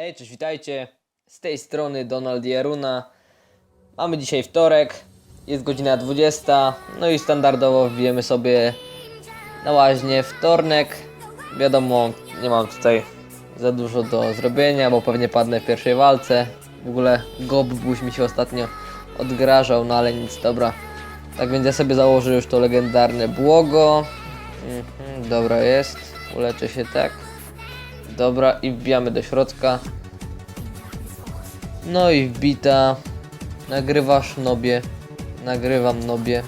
Hej, cześć, witajcie. Z tej strony Donald Jaruna. Mamy dzisiaj wtorek, jest godzina 20. No i standardowo wbijemy sobie na łaźnię wtornek. Wiadomo, nie mam tutaj za dużo do zrobienia, bo pewnie padnę w pierwszej walce. W ogóle Gobbuś mi się ostatnio odgrażał, no ale nic, dobra. Tak więc ja sobie założę już to legendarne błogo. Mhm, dobra jest, uleczę się tak. Dobra, i wbijamy do środka. No i wbita. Nagrywasz nobie. Nagrywam nobie.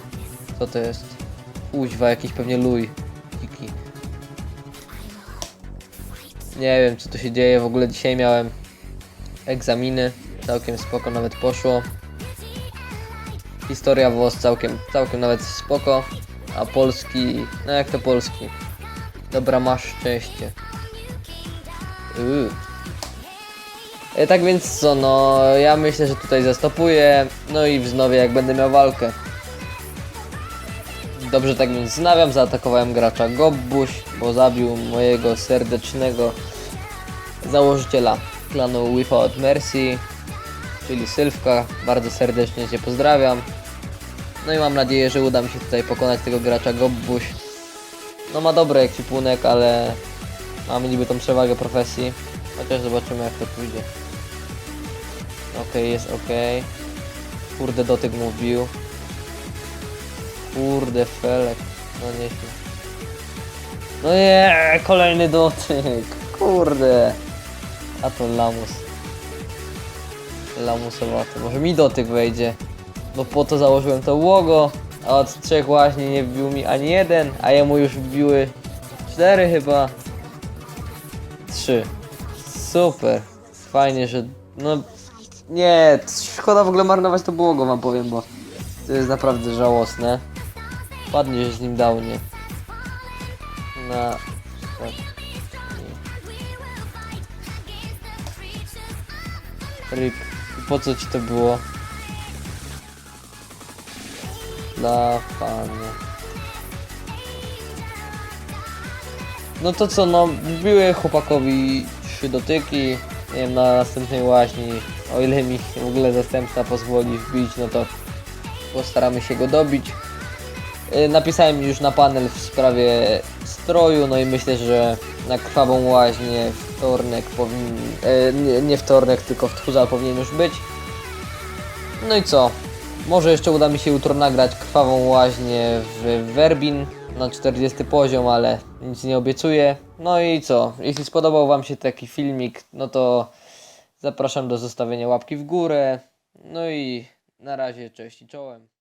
Co to jest? Uźwa, jakiś pewnie luj. Kiki. Nie wiem co tu się dzieje. W ogóle dzisiaj miałem egzaminy. Całkiem spoko nawet poszło. Historia WOS całkiem, całkiem nawet spoko. A polski, no jak to polski? Dobra, masz szczęście. Yy. E, Tak więc co, no ja myślę, że tutaj zastopuję, no i wznowię jak będę miał walkę. Dobrze, tak więc znawiam, zaatakowałem gracza Gobbuś, bo zabił mojego serdecznego założyciela klanu Without Mercy, czyli Sylwka. Bardzo serdecznie Cię pozdrawiam. No i mam nadzieję, że uda mi się tutaj pokonać tego gracza Gobbuś. No ma dobry ekwipunek, ale mamy niby tą przewagę profesji. Chociaż zobaczymy jak to pójdzie. Okej, jest okej. Kurde, dotyk mu wbił. Kurde, felek. No nieźle. No nie, kolejny dotyk. Kurde. A to lamus. Lamusowaty. Może mi dotyk wejdzie. Bo po to założyłem to łogo. A od trzech właśnie nie wbił mi ani jeden, a jemu już wbiły cztery chyba. Trzy. Super. Fajnie, że. No. Nie, szkoda w ogóle marnować to błogo, wam powiem, bo to jest naprawdę żałosne. Ładnie, że z nim dał, nie? Na. I po co ci to było? Dla pana. No to co, no wbiły chłopakowi trzy dotyki, nie wiem, na następnej łaźni, o ile mi w ogóle zastępca pozwoli wbić, no to postaramy się go dobić. Y, Napisałem już na panel w sprawie stroju, no i myślę, że na krwawą łaźnię wtornek powinien, e, nie, nie wtornek, tylko w tchórza powinien już być. No i co? Może jeszcze uda mi się jutro nagrać krwawą łaźnię w Werbin na 40 poziom, ale nic nie obiecuję. No i co? Jeśli spodobał Wam się taki filmik, no to zapraszam do zostawienia łapki w górę. No i na razie, cześć i czołem.